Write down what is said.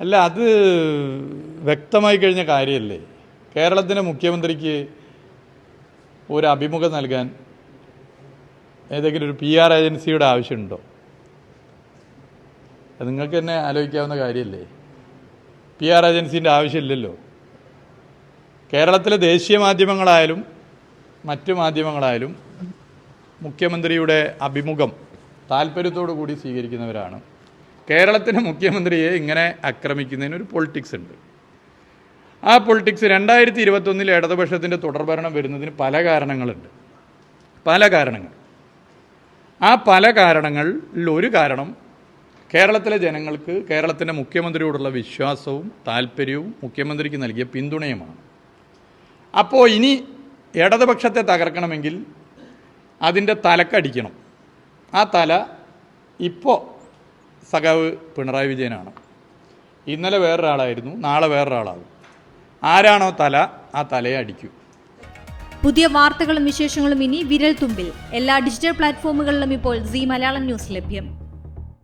അല്ല അത് വ്യക്തമായി കഴിഞ്ഞ കാര്യമല്ലേ കേരളത്തിന്റെ മുഖ്യമന്ത്രിക്ക് ഒരു അഭിമുഖം നൽകാൻ ഏതെങ്കിലും ഒരു പി ആർ ഏജൻസിയുടെ ആവശ്യമുണ്ടോ? നിങ്ങൾക്ക് തന്നെ ആലോചിക്കാവുന്ന കാര്യമല്ലേ പി ആർ ഏജൻസീന്റെ ആവശ്യമില്ലല്ലോ. കേരളത്തിലെ ദേശീയ മാധ്യമങ്ങളായാലും മറ്റു മാധ്യമങ്ങളായാലും മുഖ്യമന്ത്രിയുടെ അഭിമുഖം താല്പര്യത്തോടു കൂടി സ്വീകരിക്കുന്നവരാണ്. കേരളത്തിലെ മുഖ്യമന്ത്രിയെ ഇങ്ങനെ ആക്രമിക്കുന്നതിന് ഒരു പൊളിറ്റിക്സ് ഉണ്ട്. ആ പൊളിറ്റിക്സ് രണ്ടായിരത്തി ഇരുപത്തൊന്നിൽ ഇടതുപക്ഷത്തിന്റെ തുടർഭരണം വരുന്നതിന് പല കാരണങ്ങളുണ്ട്. പല കാരണങ്ങൾ. ആ പല കാരണങ്ങളിൽ ഒരു കാരണം കേരളത്തിലെ ജനങ്ങൾക്ക് കേരളത്തിന്റെ മുഖ്യമന്ത്രിയോടുള്ള വിശ്വാസവും താല്പര്യവും മുഖ്യമന്ത്രിക്ക് നൽകിയ പിന്തുണയുമാണ്. അപ്പോൾ ഇനി ഇടതുപക്ഷത്തെ തകർക്കണമെങ്കിൽ അതിന്റെ തലക്കടിക്കണം. ആ തല ഇപ്പോൾ സഖാവ് പിണറായി വിജയനാണ്. ഇന്നലെ വേറൊരാളായിരുന്നു നാളെ വേറൊരാളാകും. ആരാണോ തല ആ തലയെ അടിക്കൂ. പുതിയ വാർത്തകളും വിശേഷങ്ങളും ഇനി വിരൽ തുമ്പിൽ എല്ലാ ഡിജിറ്റൽ പ്ലാറ്റ്ഫോമുകളിലും ഇപ്പോൾ സി മലയാളം ന്യൂസ് ലഭ്യം.